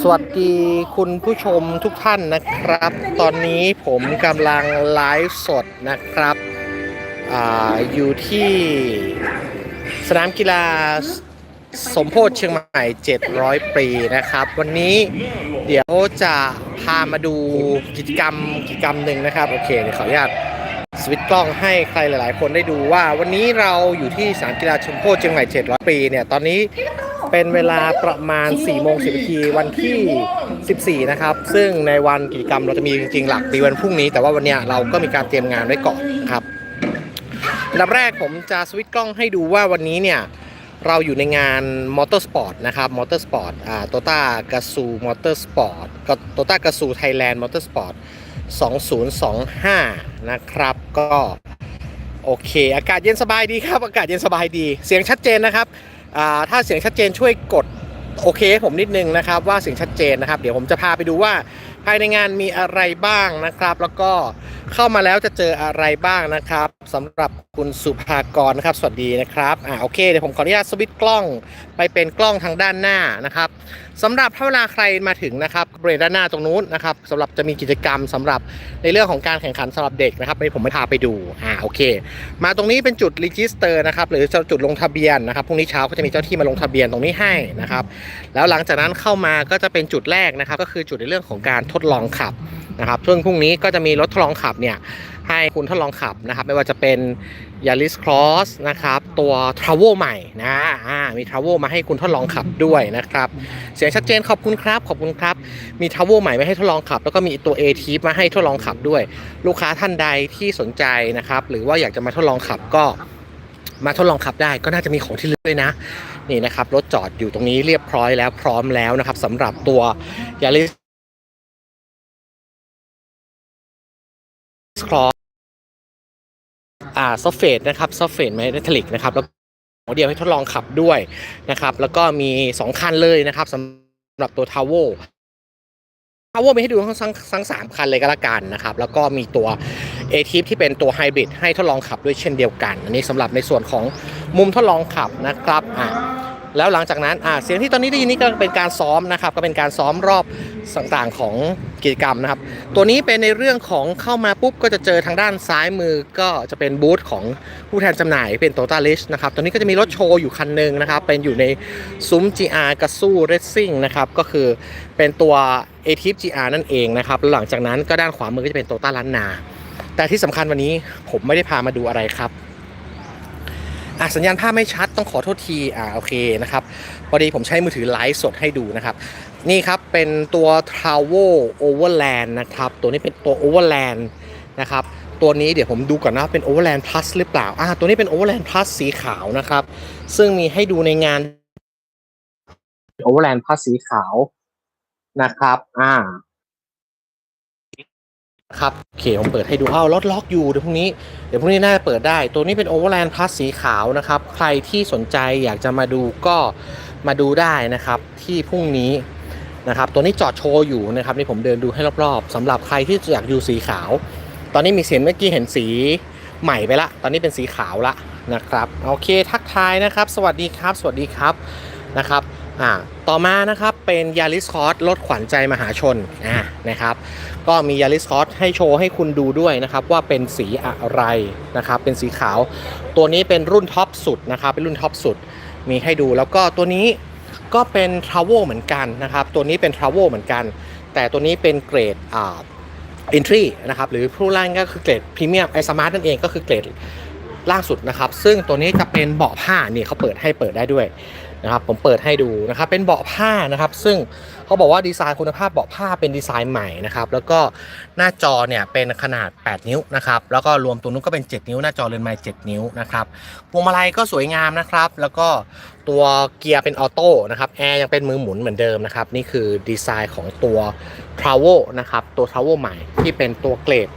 สวัสดีคุณผู้ชมทุกท่านนะครับ ตอนนี้ผมกำลังไลฟ์สดนะครับออยู่ที่สนามกีฬาสมโพธิเชียงใหม่ 700 ปีนะครับ วันนี้เดี๋ยวจะพามาดูกิจกรรมกิจกรรมหนึ่งนะครับ โอเคเดี๋ยวขออนุญาตสวิตช์กล้องให้ใครหลาย ๆ คนได้ดูว่า วันนี้เราอยู่ที่สนามกีฬาชมโพธิเชียงใหม่ 700 ปีเนี่ยตอนนี้ เป็นเวลาประมาณ4โมง10นาทีวันที่ 14 นะครับ ซึ่งในวันกิจกรรมเราจะมีจริงๆหลักปีวันพรุ่งนี้ แต่ว่าวันเนี้ยเราก็มีการเตรียมงานไว้ก่อนครับอันดับแรกผมจะสวิตช์กล้องให้ดูว่าวันนี้เนี่ยเราอยู่ในงานมอเตอร์สปอร์ตนะครับมอเตอร์สปอร์ตอ่าโตต้ากาซูมอเตอร์สปอร์ตก็โตต้ากาซูไทยแลนด์มอเตอร์สปอร์ต2025 นะครับ ก็โอเค อากาศเย็นสบายดีครับ อากาศเย็นสบายดี เสียงชัดเจนนะครับ ถ้าเสียงชัดเจนช่วยกดโอเคให้ผมนิดนึงนะครับว่าเสียงชัดเจนนะครับ เดี๋ยวผมจะพาไปดูว่าภายในงานมีอะไรบ้างนะครับ แล้วก็เข้ามาแล้วจะเจออะไรบ้างนะครับสำหรับคุณสุภากรนะครับ สวัสดีนะครับอ่าโอเคเดี๋ยวผมขออนุญาตสวิตช์กล้องไปเป็นกล้องทางด้านหน้านะครับ สำหรับถ้าเวลาใครมาถึงนะครับบริเวณด้านหน้าตรงนู้นนะครับสำหรับจะมีกิจกรรมสำหรับในเรื่องของการแข่งขันสำหรับเด็กนะครับให้ผมไม่พาไปดูอ่าโอเค มาตรงนี้เป็นจุดรีจิสเตอร์นะครับหรือจุดลงทะเบียนนะครับพรุ่งนี้เช้าก็จะมีเจ้าที่มาลงทะเบียนตรงนี้ให้นะครับแล้วหลังจากนั้นเข้ามาก็จะเป็นจุดแรกนะครับก็คือจุดในเรื่องของการทดลองขับนะครับซึ่งพรุ่งนี้ก็จะมีรถทดลองขับเนี่ย ให้คุณทดลองขับนะครับ ไม่ว่าจะเป็น Yaris Cross นะครับ ตัว t r a v e l ใหม่นะมี t r a v e l มาให้คุณทดลองขับด้วยนะครับ เสียงชัดเจนขอบคุณครับ ขอบคุณครับ มี t r a v e l ใหม่มาให้ทดลองขับ แล้วก็มีตัว a t i p มาให้ทดลองขับด้วย ลูกค้าท่านใดที่สนใจนะครับ หรือว่าอยากจะมาทดลองขับก็มาทดลองขับได้ก็น่าจะมีของที่ระลึกด้วยนะ นี่นะครับ รถจอดอยู่ตรงนี้เรียบร้อยแล้วพร้อมแล้วนะครับสำหรับตัว Yaris Cross อ่ อ่าซอฟเฟตนะครับซอฟเฟตไมเทลิกนะครับแล้วเดียวให้ทดลองขับด้วยนะครับ แล้วก็มี 2 คันเลยนะครับสำหรับตัวทาวเวทาวเวอร์มีให้ดูทั้งทั้งทั้งสามคันเลยก็แล้วกันนะครับ แล้วก็มีตัว a t i p ที่เป็นตัวไฮบริดให้ทดลองขับด้วยเช่นเดียวกัน อันนี้สำหรับในส่วนของมุมทดลองขับนะครับอ่า แล้วหลังจากนั้นอ่าเสียงที่ตอนนี้ได้ยินนี่ก็เป็นการซ้อมนะครับ ก็เป็นการซ้อมรอบต่างๆของกิจกรรมนะครับ ตัวนี้เป็นในเรื่องของเข้ามาปุ๊บก็จะเจอทางด้านซ้ายมือก็จะเป็นบูธของผู้แทนจำหน่ายเป็น t o t a l i s นะครับ ตัวนี้ก็จะมีรถโชว์อยู่คันหนึ่งนะครับ เป็นอยู่ในซุ้ม GR กระสู้ Racing นะครับ ก็คือเป็นตัว a t i p GR นั่นเองนะครับหลังจากนั้นก็ด้านขวามือก็จะเป็น t o t a ล้านนา แต่ที่สำคัญวันนี้ผมไม่ได้พามาดูอะไรครับ อะสัญญาณภาพไม่ชัดต้องขอโทษทีอ่าโอเคนะครับพอดีผมใช้มือถือไลฟ์สดให้ดูนะครับ นี่ครับเป็นตัว t r a v e l Overland นะครับตัวนี้เป็นตัว Overland นะครับตัวนี้เดี๋ยวผมดูก่อนนะเป็น Overland Plus หรือเปล่าอ่าตัวนี้เป็น Overland Plus สีขาวนะครับ ซึ่งมีให้ดูในงาน Overland Plus สีขาวนะครับ อ่า ครับโอเคผมเปิดให้ดูอ้าวรถล็อกอยู่เดี๋ยวพรุ่งนี้เดี๋ยวพรุ่งนี้น่าจะเปิดได้ ตัวนี้เป็น Overland Plus สีขาวนะครับ ใครที่สนใจอยากจะมาดูก็มาดูได้นะครับ ที่พรุ่งนี้นะครับ ตัวนี้จอดโชว์อยู่นะครับนี่ผมเดินดูให้รอบๆสำหรับใครที่อยากดูสีขาว ตอนนี้มีเสียงเมื่อกี้เห็นสีใหม่ไปละ ตอนนี้เป็นสีขาวละนะครับโอเคทักทายนะครับ สวัสดีครับ สวัสดีครับนะครับ อ่าต่อมานะครับเป็น Yaris Cross รถขวัญใจมหาชนอ่านะครับ ก็มี Yaris Cross ให้โชว์ให้คุณดูด้วยนะครับ ว่าเป็นสีอะไรนะครับ เป็นสีขาว ตัวนี้เป็นรุ่นท็อปสุดนะครับ เป็นรุ่นท็อปสุดมีให้ดูแล้วก็ตัวนี้ก็เป็น t r a v e l เหมือนกันนะครับ ตัวนี้เป็น t r a v e l เหมือนกัน แต่ตัวนี้เป็นเกรดอ่า entry นะครับหรือผู้ล่างก็คือเกรดพรีเมียมไอสมาร์ทนั่นเองก็คือเกรดล่างสุดนะครับ ซึ่งตัวนี้จะเป็นเบาะผ้านี่เขาเปิดให้เปิดได้ด้วย นะครับผมเปิดให้ดูนะครับเป็นเบาะผ้านะครับ ซึ่งเขาบอกว่าดีไซน์คุณภาพเบาะผ้าเป็นดีไซน์ใหม่นะครับแล้วก็หน้าจอเนี่ยเป็นขนาด 8 นิ้วนะครับแล้วก็รวมตัวนู้นก็เป็น 7 นิ้ว หน้าจอเรือนไม้7นิ้วนะครับพวงมาลัยก็สวยงามนะครับ แล้วก็ตัวเกียร์เป็นออโต้นะครับแอร์ยังเป็นมือหมุนเหมือนเดิมนะครับนี่คือดีไซน์ของตัว t r a v e l นะครับตัว t r a v e l ใหม่ที่เป็นตัวเกรด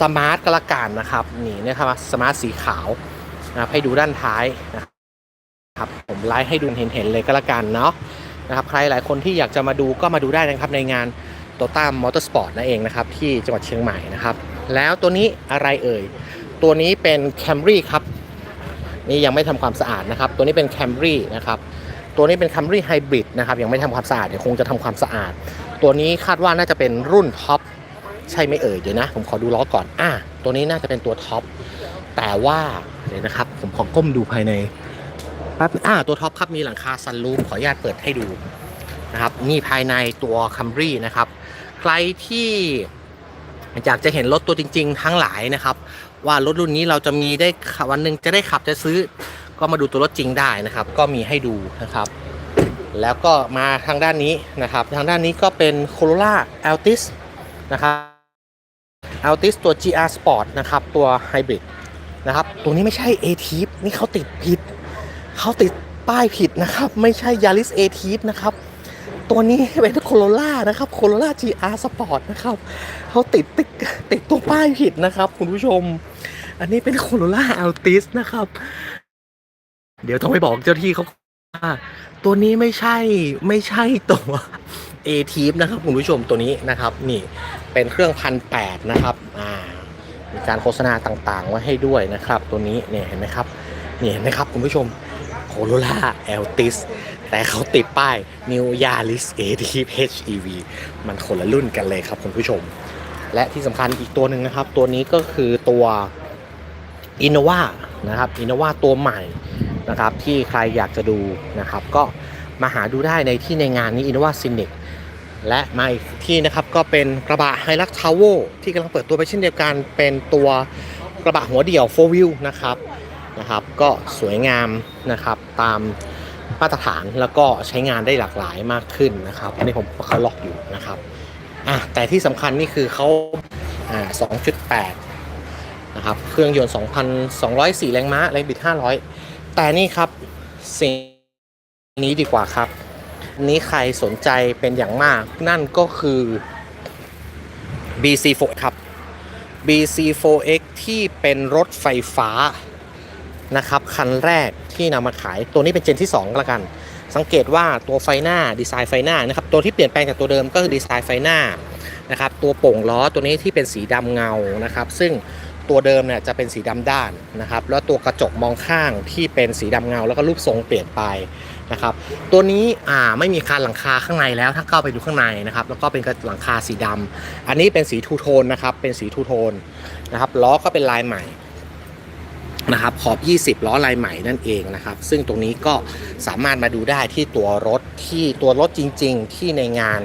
สมาร์ทกละกันนะครับนี่นะครับสมาร์ทสีขาวนะครับให้ดูด้านท้ายนะครับ ครับผมไลฟ์ให้ดูเห็นๆเลยก็แล้วกันเนาะนะครับใครหลายคนที่อยากจะมาดูก็มาดูได้นะครับในงาน t o t a Motorsport นั่นเองนะครับที่จังหวัดเชียงใหม่นะครับ แล้วตัวนี้อะไรเอ่ย ตัวนี้เป็น Camry ครับ นี่ยังไม่ทำความสะอาดนะครับ ตัวนี้เป็น Camry นะครับตัวนี้เป็น Camry Hybrid นะครับยังไม่ทำความสะอาดเดี๋ยวคงจะทำความสะอาด ตัวนี้คาดว่าน่าจะเป็นรุ่นท็อปใช่ไหมเอ่ยเดี๋ยวนะ ผมขอดูล้อก่อนอะตัวนี้น่าจะเป็นตัวท็อปแต่ว่าเดี๋ยวนะครับผมขอก้มดูภายใน ป๊บอ่าตัวท็อปครับมีหลังคาซันรูฟขออนุญาตเปิดให้ดูนะครับนี่ภายในตัว Camry นะครับ ใครที่อยากจะเห็นรถตัวจริง ๆ ทั้งหลายนะครับ ว่ารถรุ่นนี้เราจะมีได้วันหนึ่งจะได้ขับจะซื้อ ก็มาดูตัวรถจริงได้นะครับ ก็มีให้ดูนะครับ แล้วก็มาทางด้านนี้นะครับ ทางด้านนี้ก็เป็น Corolla Altis นะครับ Altis ตัว GR Sport นะครับ ตัว Hybrid นะครับ ตัวนี้ไม่ใช่ a t i p นี่เขาติดผิด เขาติดป้ายผิดนะครับ ไม่ใช่ Yaris a t i p นะครับ ตัวนี้เป็น Corolla นะครับ Corolla GR Sport นะครับเขาติดติดติดตัวป้ายผิดนะครับ คุณผู้ชม อันนี้เป็น Corolla Altis นะครับ เดี๋ยวต้องไปบอกเจ้าที่เขาตัวนี้ไม่ใช่ไม่ใช่ตัว A t i p นะครับคุณผู้ชมตัวนี้นะครับ นี่เป็นเครื่องพันแปดนะครับอ่ามีการโฆษณาต่างๆไว้ให้ด้วยนะครับ ตัวนี้เนี่ยเห็นไหมครับนี่เห็นไหมครับคุณผู้ชม Corolla Altis แต่เขาติดป้าย New Yaris a t i p HEV มันคนละรุ่นกันเลยครับคุณผู้ชม และที่สำคัญอีกตัวหนึ่งนะครับ ตัวนี้ก็คือตัว Innova นะครับ Innova ตัวใหม่นะครับ ที่ใครอยากจะดูนะครับ ก็มาหาดูได้ในที่ในงานนี้ Innova Scenic และมาอีกที่นะครับก็เป็นกระบะ Hilux t a v o ที่กำลังเปิดตัวไปเช่นเดียวกันเป็นตัวกระบะหัวเดี่ยว 4 wheel นะครับ นะครับ ก็สวยงามนะครับตามมาตรฐานแล้วก็ใช้งานได้หลากหลายมากขึ้นนะครับอันนี้ผมเขาล็อกอยู่นะครับอะแต่ที่สำคัญนี่คือเขาอ่า2.8นะครับเครื่องยนต์ 2,204 แรงม้าแรงบิด 500 แต่นี่ครับสิ่งนี้ดีกว่าครับ นี้ใครสนใจเป็นอย่างมากนั่นก็คือ BC4 ครับ BC4X ที่เป็นรถไฟฟ้า นะครับคันแรกที่นำมาขายตัวนี้เป็นเจนที่2ก็แล้วกัน สังเกตว่าตัวไฟหน้าดีไซน์ไฟหน้านะครับตัวที่เปลี่ยนแปลงจากตัวเดิมก็คือดีไซน์ไฟหน้านะครับตัวโป่งล้อตัวนี้ที่เป็นสีดำเงานะครับซึ่งตัวเดิมเนี่ยจะเป็นสีดำด้านนะครับแล้วตัวกระจกมองข้างที่เป็นสีดำเงา แล้วก็รูปทรงเปลี่ยนไปนะครับตัวนี้อ่าไม่มีคานหลังคาข้างในแล้วถ้าเข้าไปดูข้างในนะครับแล้วก็เป็นหลังคาสีดำอันนี้เป็นสีทูโทนนะครับเป็นสีทูโทนนะครับล้อก็เป็นลายใหม่ นะครับขอบ 20 ล้อลายใหม่นั่นเองนะครับ ซึ่งตรงนี้ก็สามารถมาดูได้ที่ตัวรถที่ตัวรถจริง ๆ ที่ในงาน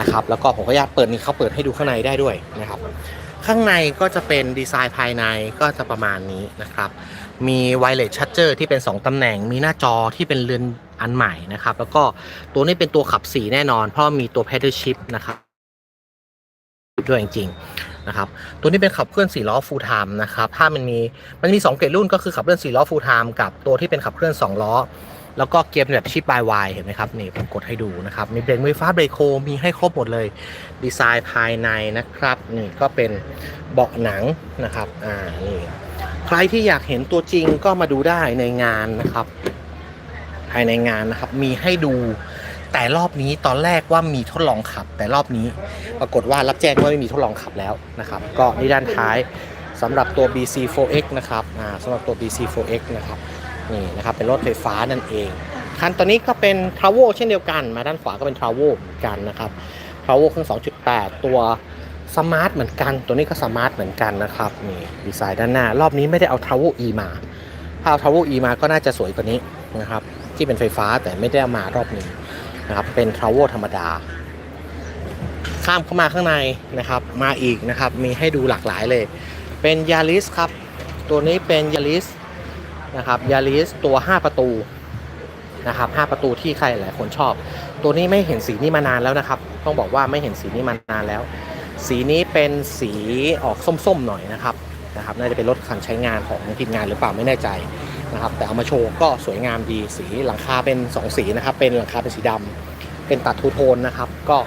นะครับ แล้วก็ผมขออนุญาตเปิดนี่เขาเปิดให้ดูข้างในได้ด้วยนะครับ ข้างในก็จะเป็นดีไซน์ภายในก็จะประมาณนี้นะครับ มีไวเลสชั r เจอร์ที่เป็น 2 ตำแหน่ง มีหน้าจอที่เป็นเรือนอันใหม่นะครับ แล้วก็ตัวนี้เป็นตัวขับ4แน่นอน เพราะมีตัว pedal shift นะครับด้วยจริงๆ นะครับตัวนี้เป็นขับเคลื่อน4ล้อ full time นะครับถ้ามันมีมันมี2เกรดรุ่นก็คือขับเคลื่อน4ล้อ full time กับตัวที่เป็นขับเคลื่อน 2 ล้อ แล้วก็เกียร์แบบชิปบายวายเห็นไหมครับนี่ผมกดให้ดูนะครับมีเบรกมือไฟฟ้าเบรกโคมีให้ครบหมดเลยดีไซน์ภายในนะครับนี่ก็เป็นเบาะหนังนะครับอ่านี่ใครที่อยากเห็นตัวจริงก็มาดูได้ในงานนะครับภายในงานนะครับมีให้ดู แต่รอบนี้ตอนแรกว่ามีทดลองขับ แต่รอบนี้ปรากฏว่ารับแจ้งว่าไม่มีทดลองขับแล้วนะครับก็นี่ด้านท้ายสำหรับตัว BC4X นะครับอ่าสำหรับตัว BC4X นะครับนี่นะครับเป็นรถไฟฟ้านั่นเองคันตัวนี้ก็เป็น t r a v o เช่นเดียวกัน มาด้านขวาก็เป็น t r a v o เหมือนกันนะครับ t r a v o เครื่อง 2.8 ตัวสมาร์ทเหมือนกัน ตัวนี้ก็สมาร์ทเหมือนกันนะครับนี่ดีไซน์ด้านหน้า รอบนี้ไม่ได้เอา t r a v o E มา ถ้าเอา t r a v o E มาก็น่าจะสวยกว่านี้นะครับที่เป็นไฟฟ้าแต่ไม่ได้เอามารอบนี้ นะครับ เป็น t r a v o ธรรมดา ข้ามเข้ามาข้างในนะครับ มาอีกนะครับ มีให้ดูหลากหลายเลย เป็นยาริสครับ ตัวนี้เป็นยาริสนะครับยาริสตัว 5 ประตูนะครับ5ประตูที่ใครหลายคนชอบ ตัวนี้ไม่เห็นสีนี้มานานแล้วนะครับ ต้องบอกว่าไม่เห็นสีนี้มานานแล้ว สีนี้เป็นสีออกส้มๆหน่อยนะครับนะครับ น่าจะเป็นรถคันใช้งานของทีมงานหรือเปล่าไม่แน่ใจ นะครับแต่เอามาโชว์ก็สวยงามดีสีหลังคาเป็น 2 สีนะครับเป็นหลังคาเป็นสีดำเป็นตัดทูโทนนะครับก็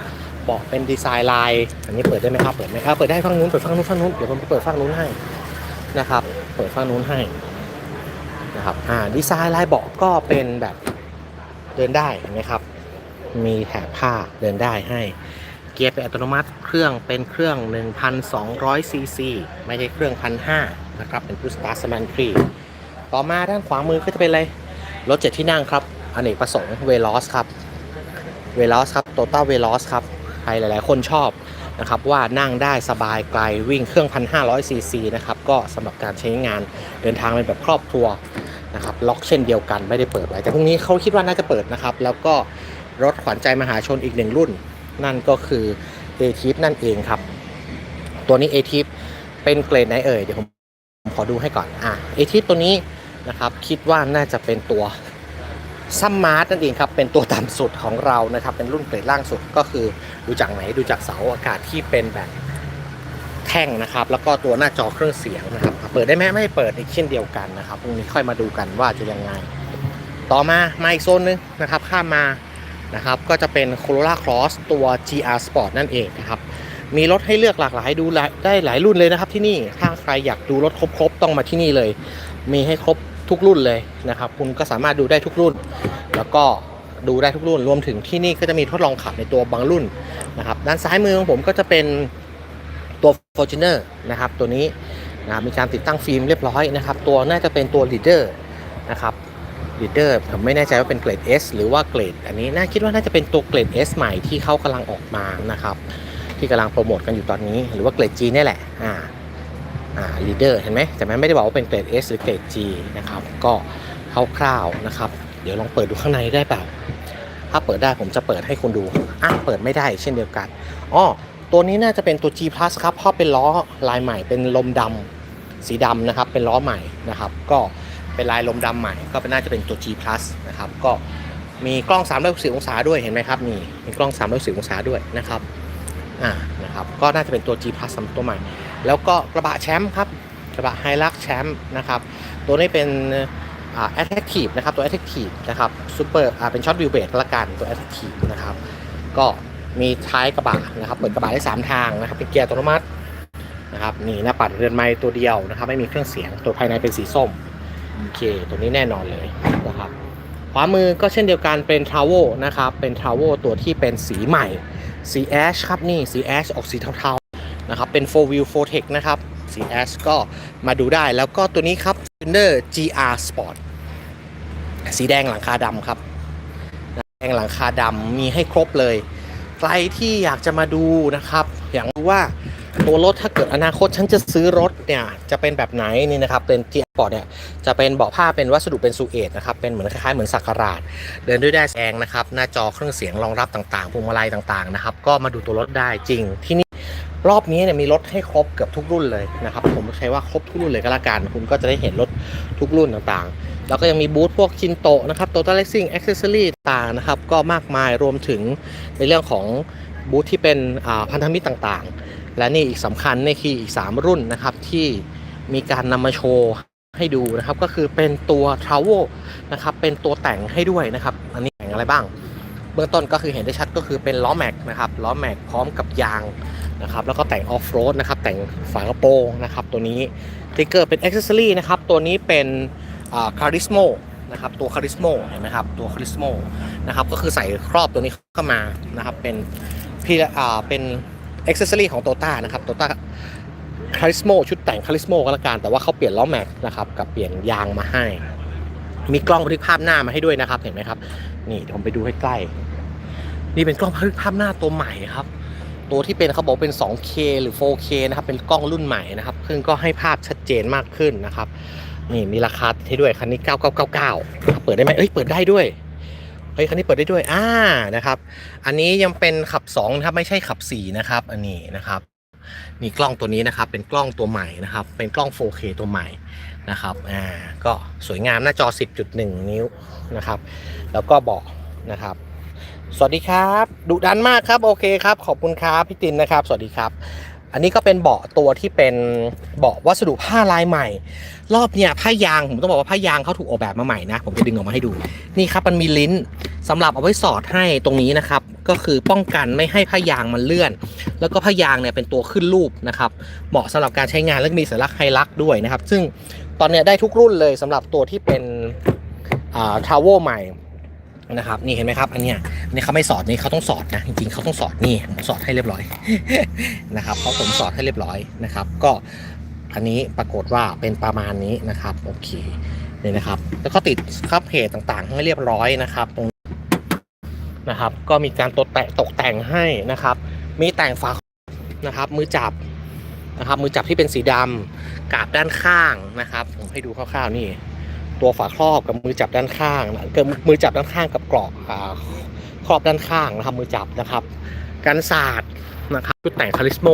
เบอกเป็นดีไซน์ลาย อันนี้เปิดได้ไหมครับเปิดไหมครับเปิดได้ฝั่งนู้นเปิดฝั่งนู้นฝั่งนู้นเดี๋ยวผมเปิดฝั่งนู้นให้นะครับเปิดฝั่งนู้นให้นะครับอ่าดีไซน์ลายเบาะก็เป็นแบบเดินได้เห็นไหมครับ มีแถบผ้าเดินได้ให้ เกียร์เป็นอัตโนมัติเครื่องเป็นเครื่อง 1,200ซีซีไม่ใช่เครื่อง 1,500นะครับเป็นพุชสตาร์สมันครี ต่อมาด้านขวามือก็จะเป็นอะไร รถเจ็ดที่นั่งครับอเนกประสงค์เวลอสครับเวลอสครับโตต้าเวลอสครับใครหลาย ๆ คนชอบนะครับว่านั่งได้สบายไกลวิ่งเครื่อง 1,500 ซีซีนะครับก็สำหรับการใช้งานเดินทางเป็นแบบครอบครัวนะครับล็อกเช่นเดียวกันไม่ได้เปิดไว้แต่พรุ่งนี้เขาคิดว่าน่าจะเปิดนะครับ แล้วก็รถขวัญใจมหาชนอีกหนึ่งรุ่น นั่นก็คือ a t i p นั่นเองครับ ตัวนี้ a t i p เป็นเกรดไหนเอ่ยเดี๋ยวผมขอดูให้ก่อนอะ a t i p ตัวนี้ นะครับ คิดว่าน่าจะเป็นตัวซัมมาร์ทนั่นเองครับ เป็นตัวต่ำสุดของเรานะครับ เป็นรุ่นเกรดล่างสุดก็คือดูจากไหนดูจากเสาอากาศที่เป็นแบบแท่งนะครับ แล้วก็ตัวหน้าจอเครื่องเสียงนะครับ เปิดได้ไหมไม่เปิดอีกเช่นเดียวกันนะครับพรุ่งนี้ค่อยมาดูกันว่าจะยังไง ต่อมามาอีกโซนนึงนะครับ ข้ามมานะครับ ก็จะเป็น Corolla Cross ตัว GR Sport นั่นเองนะครับ มีรถให้เลือกหลากหลายดูได้หลายรุ่นเลยนะครับที่นี่ถ้าใครอยากดูรถครบๆต้องมาที่นี่เลย มีให้ครบ ทุกรุ่นเลยนะครับ คุณก็สามารถดูได้ทุกรุ่น แล้วก็ดูได้ทุกรุ่น รวมถึงที่นี่ก็จะมีทดลองขับในตัวบางรุ่นนะครับ ด้านซ้ายมือของผมก็จะเป็นตัว Fortuner นะครับ ตัวนี้นะครับมีการติดตั้งฟิล์มเรียบร้อยนะครับ ตัวน่าจะเป็นตัว Leader นะครับ Leader ผมไม่แน่ใจว่าเป็นเกรด S หรือว่าเกรด อันนี้น่าคิดว่าน่าจะเป็นตัวเกรด S ใหม่ที่เขากำลังออกมานะครับ ที่กำลังโปรโมทกันอยู่ตอนนี้ หรือว่าเกรด G นี่แหละอ่า อ่า leader เห็นไหมแต่มันไม่ได้บอกว่าเป็นเกรด S หรือเกรด G นะครับก็คร่าวๆนะครับ เดี๋ยวลองเปิดดูข้างในได้เปล่า ถ้าเปิดได้ผมจะเปิดให้คุณดูอะเปิดไม่ได้เช่นเดียวกันอ๋อตัวนี้น่าจะเป็นตัว G plus ครับเพราะเป็นล้อลายใหม่เป็นลมดำสีดำนะครับเป็นล้อใหม่นะครับ ก็เป็นลายลมดำใหม่ก็เป็นน่าจะเป็นตัว G plus นะครับก็มีกล้อง360องศาด้วยเห็นไหมครับนี่มีกล้อง360องศาด้วยนะครับอ่านะครับก็น่าจะเป็นตัว G Plus สำหรับตัวใหม่ แล้วก็กระบะแชมป์ครับกระบะไฮลักแชมป์นะครับตัวนี้เป็นแอ่า Attractive นะครับตัว Attractive นะครับซูเปอร์อ่าเป็นช็อตวิวเบรละกันตัว Attractive นะครับก็มีท้ายกระบะนะครับเปิดกระบะได้ 3 ทางนะครับเป็นเกียร์อัตโนมัตินะครับนี่หน้าปัดเรือนไม้ตัวเดียวนะครับไม่มีเครื่องเสียงตัวภายในเป็นสีส้มโอเคตัวนี้แน่นอนเลยนะครับขวามือก็เช่นเดียวกันเป็น t r a v e l นะครับเป็น t r a v e l ตัวที่เป็นสีใหม่สีแอชครับนี่สีแอชออกสีเทา นะครับเป็น 4 wheel 4 tech นะครับสีแอชก็มาดูได้แล้วก็ตัวนี้ครับ Thunder GR Sport สีแดงหลังคาดำครับแดงหลังคาดำมีให้ครบเลย ใครที่อยากจะมาดูนะครับ อยากรู้ว่าตัวรถถ้าเกิดอนาคตฉันจะซื้อรถเนี่ยจะเป็นแบบไหนนี่นะครับเป็น GR Sport เนี่ยจะเป็นเบาะผ้าเป็นวัสดุเป็นซูเอตนะครับเป็นเหมือนคล้ายๆเหมือนสักการาดเดินด้วยได้แสงนะครับ หน้าจอเครื่องเสียงรองรับต่างๆพวงมาลัยต่างๆนะครับ ก็มาดูตัวรถได้จริงที่นี่ รอบนี้เนี่ยมีรถให้ครบเกือบทุกรุ่นเลยนะครับ ผมใช้ว่าครบทุกรุ่นเลยก็แล้วกัน คุณก็จะได้เห็นรถทุกรุ่นต่างๆ แล้วก็ยังมีบูธพวกคินโตะนะครับโตต้าเลสซิ่งอ็อกเซสซอรี่ต่างนะครับ ก็มากมายรวมถึงในเรื่องของบูธที่เป็นพันธมิตรต่างๆ และนี่อีกสำคัญนี่คืออีก 3 รุ่นนะครับที่มีการนำมาโชว์ให้ดูนะครับ ก็คือเป็นตัว t r a v e l นะครับเป็นตัวแต่งให้ด้วยนะครับอันนี้แต่งอะไรบ้าง เบื้องต้นก็คือเห็นได้ชัดก็คือเป็นล้อแม็กนะครับล้อแม็กพร้อมกับยาง นะครับแล้วก็แต่งออฟโรดนะครับแต่งฝากระโปรงนะครับตัวนี้ติ๊กเกอร์เป็นอ็อกเซสซอรี่นะครับตัวนี้เป็นคาริสโมนะครับตัวคาริสโมเห็นไหมครับตัวคาริสโมนะครับก็คือใส่ครอบตัวนี้เข้ามานะครับเป็นพี่อ่าเป็นอ็อกเซสซอรี่ของโตต้านะครับโตต้าคาริสโมชุดแต่งคาริสโมก็แล้วกันแต่ว่าเขาเปลี่ยนล้อแม็กนะครับกับเปลี่ยนยางมาให้ มีกล้องบันทึกภาพหน้ามาให้ด้วยนะครับเห็นไหมครับนี่เดี๋ยวผมไปดูให้ใกล้ นี่เป็นกล้องบันทึกภาพหน้าตัวใหม่ครับ ตัวที่เป็นเขาบอกเป็น 2K หรือ 4K นะครับ เป็นกล้องรุ่นใหม่นะครับ ซึ่งก็ให้ภาพชัดเจนมากขึ้นนะครับ นี่มีราคาให้ด้วย คันนี้ 9999 เปิดได้ไหมเอ้ย เปิดได้ด้วย เฮ้ย คันนี้เปิดได้ด้วย อ่า นะครับ อันนี้ยังเป็นขับ2นะครับ ไม่ใช่ขับ4นะครับ อันนี้นะครับ นี่กล้องตัวนี้นะครับ เป็นกล้องตัวใหม่นะครับ เป็นกล้อง 4K ตัวใหม่นะครับ อ่า ก็สวยงามหน้าจอ 10.1 นิ้วนะครับ แล้วก็เบาะนะครับ สวัสดีครับดุดันมากครับโอเคครับขอบคุณครับพี่ตินนะครับ สวัสดีครับ อันนี้ก็เป็นเบาะตัวที่เป็นเบาะวัสดุผ้าลายใหม่ รอบเนี้ยผ้ายางผมต้องบอกว่าผ้ายางเขาถูกออกแบบมาใหม่นะผมจะดึงออกมาให้ดู นี่ครับมันมีลิ้นสำหรับเอาไว้สอดให้ตรงนี้นะครับ ก็คือป้องกันไม่ให้ผ้ายางมันเลื่อน แล้วก็ผ้ายางเนี่ยเป็นตัวขึ้นรูปนะครับเหมาะสำหรับการใช้งานและมีสัญลักษณ์ไฮลักษ์ด้วยนะครับ ซึ่งตอนนี้ได้ทุกรุ่นเลยสำหรับตัวที่เป็นทาวเวลใหม่ นะครับนี่เห็นไหมครับอันเนี้ยอันนี้เขาไม่สอดนี่เขาต้องสอดนะจริงๆเขาต้องสอดนี่ผมสอดให้เรียบร้อยนะครับเพราผมสอดให้เรียบร้อยนะครับ ก็อันนี้ปรากฏว่าเป็นประมาณนี้นะครับโอเคนี่นะครับ แล้วก็ติดคับเพจต่างๆ ให้เรียบร้อยนะครับตรงนะครับ ก็มีการตกแต่งตกแต่งให้นะครับ มีแต่งฝานะครับ มือจับนะครับ มือจับที่เป็นสีดำกาบด้านข้างนะครับ ผมให้ดูคร่าวๆนี่ ตัวฝาครอบกับมือจับด้านข้างนะกับมือจับด้านข้างกับกรอบครอบด้านข้างนะครับมือจับนะครับกันศาสตร์นะครับชุดแต่งคาริสโม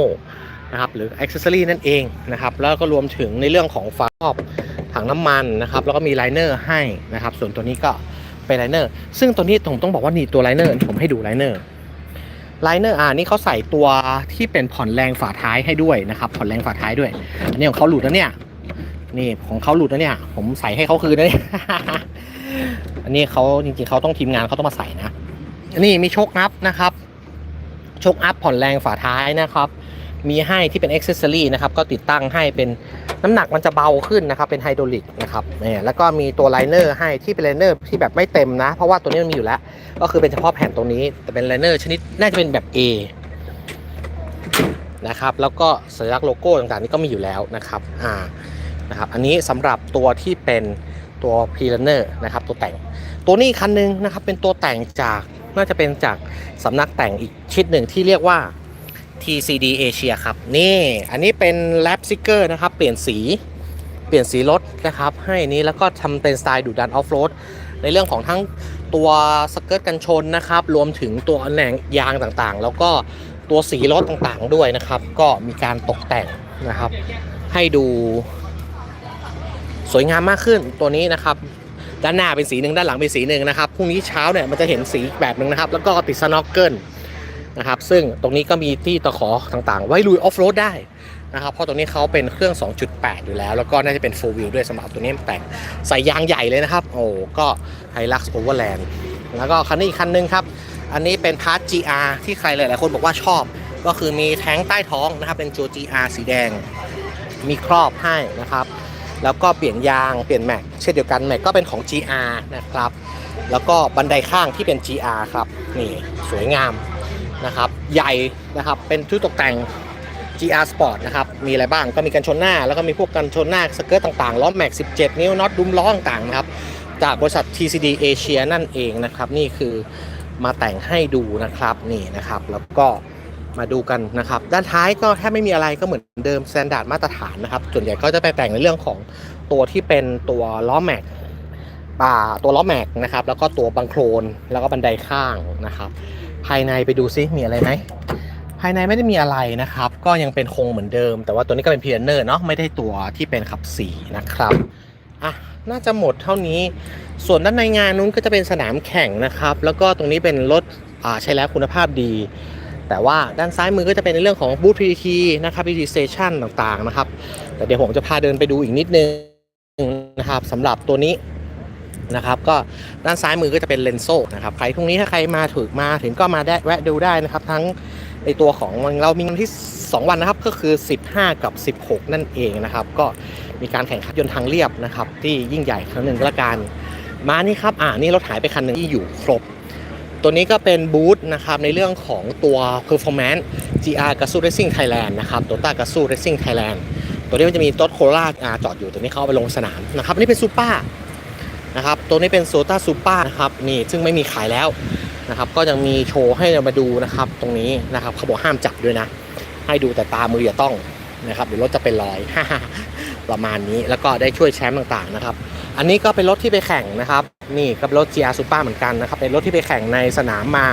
นะครับหรืออ็อกเซอรี่นั่นเองนะครับแล้วก็รวมถึงในเรื่องของฝาครอบถังน้ำมันนะครับแล้วก็มีไลเนอร์ให้นะครับส่วนตัวนี้ก็เป็นไลเนอร์ซึ่งตัวนี้ผมต้องบอกว่านี่ตัวไลเนอร์ผมให้ดูไลเนอร์ไลเนอร์อ่านี่เขาใส่ตัวที่เป็นผ่อนแรงฝาท้ายให้ด้วยนะครับผ่อนแรงฝาท้ายด้วย อันนี้ของเขาหลุดแล้วเนี่ย นี่ของเขาหลุดนะเนี่ย ผมใส่ให้เขาคืนนะเนี่ยอันนี้เขาจริงๆเขาต้องทีมงานเขาต้องมาใส่นะนี่มีชคอัพนะครับชคอัพผ่อนแรงฝาท้ายนะครับ มีให้ที่เป็นอ็อกเซอรี่นะครับก็ติดตั้งให้เป็นน้ำหนักมันจะเบาขึ้นนะครับ เป็นไฮดรอลิกนะครับเนี่ยแล้วก็มีตัวไลเนอร์ให้ที่เป็นไลเนอร์ที่แบบไม่เต็มนะ เพราะว่าตัวนี้มันมีอยู่แล้ว ก็คือเป็นเฉพาะแผ่นตรงนี้ แต่เป็นไลเนอร์ชนิดน่าจะเป็นแบบ A นะครับแล้วก็สัญลักษณ์โลโก้ต่างๆนี่ก็มีอยู่แล้วนะครับอ่า นะครับอันนี้สำหรับตัวที่เป็นตัวพรีเลนเนอร์นะครับตัวแต่ง ตัวนี้คันหนึงนะครับเป็นตัวแต่งจากน่าจะเป็นจากสำนักแต่งอีกชิ้นหนึ่งที่เรียกว่า TCD Asia ครับนี่อันนี้เป็นแลปซิกเกอร์นะครับเปลี่ยนสีเปลี่ยนสีรถนะครับให้นี้แล้วก็ทำเป็นสไตล์ดุดันออฟโรดในเรื่องของทั้งตัวสเกิร์ตกันชนนะครับ รวมถึงตัวแหน่งยางต่างๆ แล้วก็ตัวสีรถต่างๆด้วยนะครับ ก็มีการตกแต่งนะครับ ให้ดู สวยงามมากขึ้นตัวนี้นะครับด้านหน้าเป็นสีหนึ่งด้านหลังเป็นสีหนึ่งนะครับพรุ่งนี้เช้าเนี่ยมันจะเห็นสีอีกแบบหนึ่งนะครับ แล้วก็ติดสโนว์เกิลนะครับ ซึ่งตรงนี้ก็มีที่ตะขอต่างๆ ไว้ลุยออฟโรดได้นะครับ เพราะตรงนี้เขาเป็นเครื่อง 2.8 อยู่แล้ว แล้วก็น่าจะเป็น 4 wheel ด้วยสำหรับตัวนี้แต่งใส่ยางใหญ่เลยนะครับ โอ้ก็ไฮลักซ์โอเวอร์แลนด์แล้วก็คันนี้อีกคันหนึงครับ อันนี้เป็นพาร์ท GR ที่ใครหลายๆคนบอกว่าชอบ ก็คือมีแท้งใต้ท้องนะครับเป็นโจ GR สีแดง มีครอบให้นะครับ แล้วก็เปลี่ยนยางเปลี่ยนแม็กเช่นเดียวกันแม็กก็เป็นของ GR นะครับ แล้วก็บันไดข้างที่เป็น GR ครับนี่สวยงามนะครับใหญ่นะครับเป็นชุดตกแต่ง GR Sport นะครับมีอะไรบ้างก็มีกันชนหน้า แล้วก็มีพวกกันชนหน้าสเกิร์ตต่างๆล้อแม็ก 17 นิ้วน็อตดุมล้อต่างๆนะครับจากบริษัท TCD Asia นั่นเองนะครับ นี่คือมาแต่งให้ดูนะครับนี่นะครับแล้วก็ มาดูกันนะครับ ด้านท้ายก็แทบไม่มีอะไรก็เหมือนเดิม s แ a นดาร์ดมาตรฐานนะครับ ส่วนใหญ่ก็จะไปแต่งในเรื่องของตัวที่เป็นตัวล้อแม็กป่าตัวล้อแม็กนะครับ แล้วก็ตัวบังโครนแล้วก็บันไดข้างนะครับ ภายในไปดูซิมีอะไรไหมภายในไม่ได้มีอะไรนะครับ ก็ยังเป็นคงเหมือนเดิม แต่ว่าตัวนี้ก็เป็นเพียเนอร์เนาะไม่ได้ตัวที่เป็นขับสีนะครับอะน่าจะหมดเท่านี้ ส่วนด้านในงานนู้นก็จะเป็นสนามแข่งนะครับ แล้วก็ตรงนี้เป็นรถอ่าใช้แล้วคุณภาพดี แต่ว่าด้านซ้ายมือก็จะเป็นในเรื่องของบูธ PTT นะครับ PTT Station ต่างๆนะครับ แต่เดี๋ยวผมจะพาเดินไปดูอีกนิดนึงนะครับสำหรับตัวนี้นะครับก็ด้านซ้ายมือก็จะเป็นเลนโซนะครับใครพรุ่งนี้ถ้าใครมาถึงมาถึงก็มาได้แวะดูได้นะครับ ทั้งในตัวของเรามีวันที่ 2 วันนะครับ ก็คือ 15 กับ 16 นั่นเองนะครับ ก็มีการแข่งขันยนต์ทางเรียบนะครับ ที่ยิ่งใหญ่ครั้งหนึ่งแล้วกันมานี่ครับอ่านี่รถหายไปคันหนึ่งที่อยู่ครบ ตัวนี้ก็เป็นบูธนะครับในเรื่องของตัว performance GR g a s u Racing Thailand นะครับ Toyota g a s u Racing Thailand ตัวนี้มันจะมีรถโคโรล่าจอดอยู่ตัวนี้เขาเอาไปลงสนามนะครับนนี่เป็นซูเปอร์นะครับตัวนี้เป็นโซต้าซูเปอร์นะครับนี่ซึ่งไม่มีขายแล้วนะครับก็ยังมีโชว์ให้เรามาดูนะครับตรงนี้นะครับเขาบอกห้ามจับด้วยนะ ให้ดูแต่ตามืออย่าต้องนะครับเดี๋ยวรถจะเป็นรอยประมาณนี้แล้วก็ได้ช่วยแชมป์ต่างๆนะครับ อันนี้ก็เป็นรถที่ไปแข่งนะครับ นี่ก็เป็นรถ GR Super เหมือนกันนะครับ เป็นรถที่ไปแข่งในสนามมา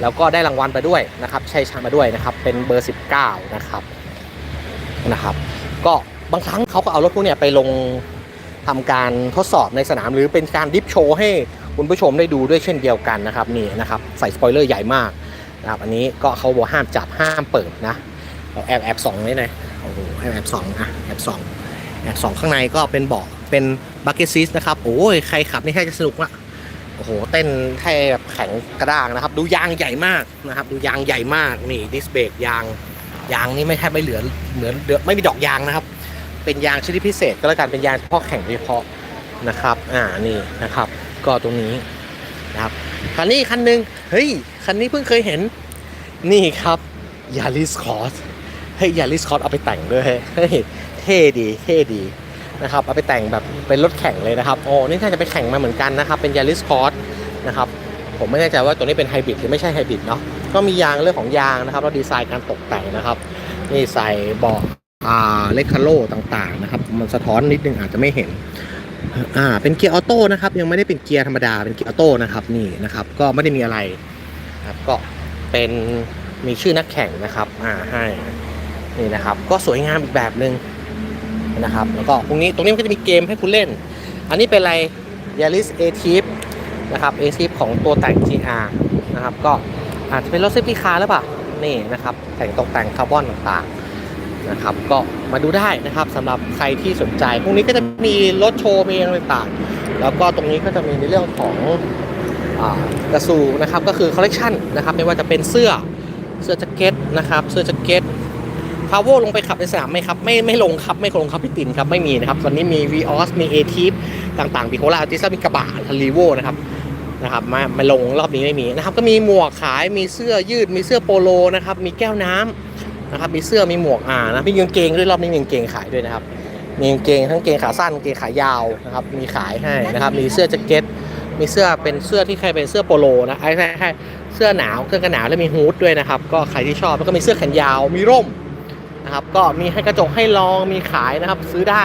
แล้วก็ได้รางวัลไปด้วยนะครับใช้ชามมาด้วยนะครับ เป็นเบอร์ 19 นะครับนะครับ ก็บางครั้งเขาก็เอารถพวกนี้ไปลงทำการทดสอบในสนามหรือเป็นการดิฟโชว์ให้คุณผู้ชมได้ดูด้วยเช่นเดียวกันนะครับนี่นะครับใส่สปอยเลอร์ใหญ่มากนะครับอันนี้ก็เขาบอกห้ามจับห้ามเปิดนะเอาแอบแอบสองนี่นะโอ้โหแอบแอบสองอะแอบสอง สองข้างในก็เป็นเบาะเป็นบักเก็ตซีสนะครับ โอ้ยใครขับนี่แค่จะสนุกละโอ้โห เต้นให้แบบแข็งกระด้างนะครับ ดูยางใหญ่มากนะครับ ดูยางใหญ่มากนี่ดิสเบรกยางยางนี่ไม่แทบไม่เหลือเหลือเหลือไม่มีดอกยางนะครับ เป็นยางชนิดพิเศษก็แล้วกันเป็นยางเฉพาะแข่งโดยเฉพาะนะครับ อ่านี่นะครับ ก็ตรงนี้นะครับคันนี้คันหนึ่งเฮ้ยคันนี้เพิ่งเคยเห็นนี่ครับยาริสคอร์สเฮ้ยยาริสคอร์สเอาไปแต่งด้วยเฮ้ย เท่ดีเท่ดีนะครับเอาไปแต่งแบบเป็นรถแข่งเลยนะครับโอ้นี่น่าจะไปแข่งมาเหมือนกันนะครับ เป็นยาริสคอร์สนะครับผมไม่แน่ใจว่าตัวนี้เป็นไฮบริดหรือไม่ใช่ไฮบริดเนาะก็มียางเรื่องของยางนะครับแล้วดีไซน์การตกแต่งนะครับนี่ใส่เบาะอ่าเลคคาโลต่างๆนะครับมันสะท้อนนิดนึงอาจจะไม่เห็นอ่าเป็นเกียร์ออโต้นะครับยังไม่ได้เป็นเกียร์ธรรมดาเป็นเกียร์ออโต้นะครับนี่นะครับก็ไม่ได้มีอะไรนะครับก็เป็นมีชื่อนักแข่งนะครับอ่าให้นี่นะครับ ก็สวยงามอีกแบบหนึ่ง นะครับแล้วก็ตรงนี้ตรงนี้มันก็จะมีเกมให้คุณเล่น อันนี้เป็นอะไร Yaris a t i p นะครับ a t i p ของตัวแต่ง GR นะครับก็อาจจะเป็นรถเซฟตี้คาร์หรือเปล่านี่นะครับแต่งตกแต่งคาร์บอนต่างๆนะครับก็มาดูได้นะครับสำหรับใครที่สนใจ พวกนี้ก็จะมีรถโชว์มีอะไรต่างๆ แล้วก็ตรงนี้ก็จะมีในเรื่องของอกระสูนะครับก็คือคอลเลกชันนะครับไม่ว่าจะเป็นเสื้อเสื้อแจ็คเก็ตนะครับเสื้อแจ็คเก็ต พาวเวลงไปขับในสนามไหมครับ ไม่ไม่ลงครับไม่ลงครับพี่ตินครับไม่มีนะครับตอนนี้มี v ีออสมี a t i p ต่างๆปีโคลาติสแล้วมีกระบะรีโวนะครับนะครับมามาลงรอบนี้ไม่มีนะครับก็มีหมวกขายมีเสื้อยืดมีเสื้อโปโลนะครับมีแก้วน้ำนะครับมีเสื้อมีหมวกอ่านะมีกางเกงด้วยรอบนี้มีกางเกงขายด้วยนะครับมีกางเกงทั้งกางเกงขาสั้นกางเกงขายาวนะครับมีขายให้นะครับมีเสื้อแจ็คเก็ตมีเสื้อเป็นเสื้อที่ใครเป็นเสื้อโปโลนะไอ้ใช่ใช่เสื้อหนาวเครื่องกันหนาวแล้วมีฮูดด้วยนะครับก็ใครที่ชอบแล้วก็มีเสื้อแขนยาวมีร่ม นะครับ ก็มีให้กระจกให้ลองมีขายนะครับซื้อได้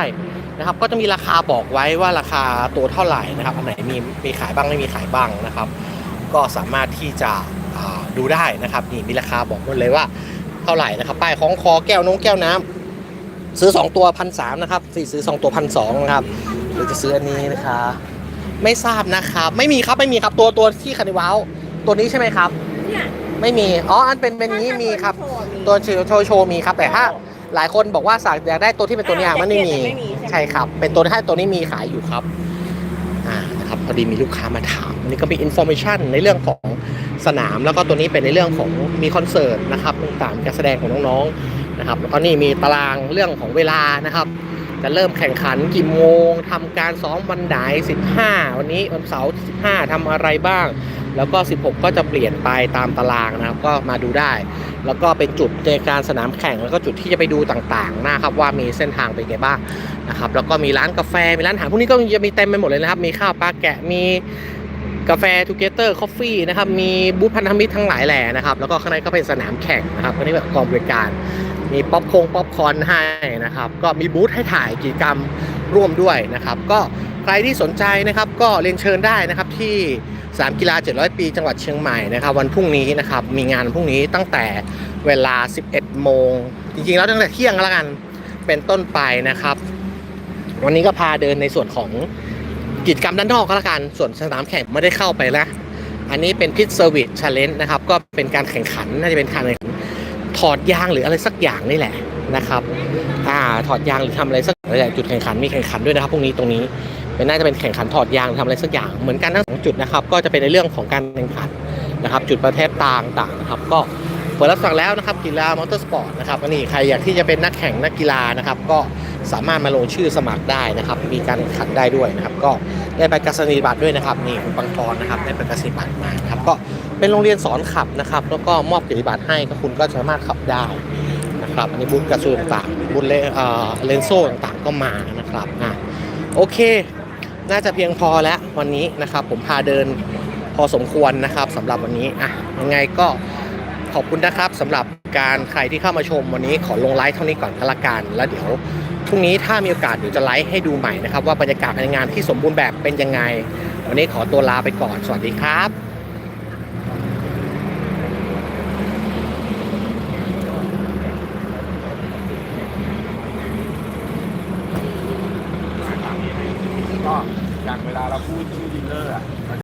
นะครับ ก็จะมีราคาบอกไว้ว่าราคาตัวเท่าไหร่นะครับอันไหนมีมีขายบ้างไม่มีขายบ้างนะครับ ก็สามารถที่จะดูได้นะครับนี่มีราคาบอกหมดเลยว่าเท่าไหร่นะครับ ป้ายของคอแก้วน้องแก้วน้ำซื้อ 2 ตัวพันสามนะครับสี่ซื้อ 2 ตัวพันสองนะครับหรือจะซื้ออันนี้นะคะไม่ทราบนะครับ ไม่มีครับไม่มีครับตัวตัวที่คานิวาวตัวนี้ใช่ไหมครับเนี่ย ไม่มี อ๋อ อันเป็นเป็นนี้มีครับ ตัวโชว์โชว์โชว์มีครับ แต่ถ้าหลายคนบอกว่าสั่งอยากได้ตัวที่เป็นตัวเนี้ยมันไม่มี ใช่ครับ เป็นตัวที่ตัวนี้มีขายอยู่ครับ อ่า นะครับ พอดีมีลูกค้ามาถามอันนี้ก็มีอินโฟมชันในเรื่องของสนาม แล้วก็ตัวนี้เป็นในเรื่องของมีคอนเสิร์ตนะครับต่างๆการแสดงของน้องๆ นะครับ แล้วก็นี่มีตารางเรื่องของเวลานะครับ จะเริ่มแข่งขันกี่โมงทำการซ้อมวันไหน15 วันนี้วันเสาร์15ทำอะไรบ้าง แล้วก็ 16 ก็จะเปลี่ยนไปตามตารางนะครับ ก็มาดูได้ แล้วก็เป็นจุดในการสนามแข่ง แล้วก็จุดที่จะไปดูต่างๆนะครับว่ามีเส้นทางเป็นไงบ้างนะครับ แล้วก็มีร้านกาแฟ มีร้านอาหารพวกนี้ก็จะมีเต็มไปหมดเลยนะครับ มีข้าวปลาแกะ มีกาแฟทูเกเตอร์คอฟฟี่นะครับ มีบูธพันธมิตรทั้งหลายแหล่นะครับ แล้วก็ข้างในก็เป็นสนามแข่งนะครับอันนี้แบบกองบริการ มีป๊อปคงป๊อปคอนให้นะครับ ก็มีบูธให้ถ่ายกิจกรรมร่วมด้วยนะครับ ก็ใครที่สนใจนะครับก็เรียนเชิญได้นะครับที่ สนามกีฬา 700 ปี จังหวัดเชียงใหม่นะครับ วันพรุ่งนี้นะครับ มีงานพรุ่งนี้ตั้งแต่เวลา 11 โมง จริงๆ แล้วตั้งแต่เที่ยงแล้วกัน เป็นต้นไปนะครับ วันนี้ก็พาเดินในส่วนของกิจกรรมด้านนอกก็แล้วกัน ส่วนสนามแข่งไม่ได้เข้าไปนะอันนี้เป็นพิทเซอร์วิสชาเลนจ์นะครับ ก็เป็นการแข่งขัน น่าจะเป็นการถอดยางหรืออะไรสักอย่างนี่แหละนะครับ อ่า ถอดยางหรือทำอะไรสักอย่างจุดแข่งขันมีแข่งขันด้วยนะครับพรุ่งนี้ตรงนี้ เป็นน่าจะเป็นแข่งขันถอดยางหรือทำอะไรสักอย่างเหมือนกันทั้งสองจุดนะครับ ก็จะเป็นในเรื่องของการแข่งขันนะครับ จุดประเทศต่างๆนะครับ ก็เปิดรับสมัครแล้วนะครับกีฬามอเตอร์สปอร์ตนะครับนนี้ใครอยากที่จะเป็นนักแข่งนักกีฬานะครับ ก็สามารถมาลงชื่อสมัครได้นะครับ มีการแข่งขันได้ด้วยนะครับ ก็ได้ใบกัศนีบัตรด้วยนะครับนี่คุณปังปอนนะครับได้ใบกัศนีบัตรมานะครับ ก็เป็นโรงเรียนสอนขับนะครับ แล้วก็มอบกียรติบัตรให้ก็คุณก็สามารถขับได้นะครับอันนี้บูธกระสุนต่างๆบูธเลเออเลนโซ่ต่างๆก็มานะครับอะโอเค น่าจะเพียงพอแล้ววันนี้นะครับ ผมพาเดินพอสมควรนะครับสำหรับวันนี้อะยังไงก็ขอบคุณนะครับสำหรับการใครที่เข้ามาชมวันนี้ขอลงไลฟ์เท่านี้ก่อนก็ละกันแล้วเดี๋ยวพรุ่งนี้ถ้ามีโอกาสเดี๋ยวจะไลฟ์ให้ดูใหม่นะครับว่าบรรยากาศในงานที่สมบูรณ์แบบเป็นยังไง วันนี้ขอตัวลาไปก่อนสวัสดีครับ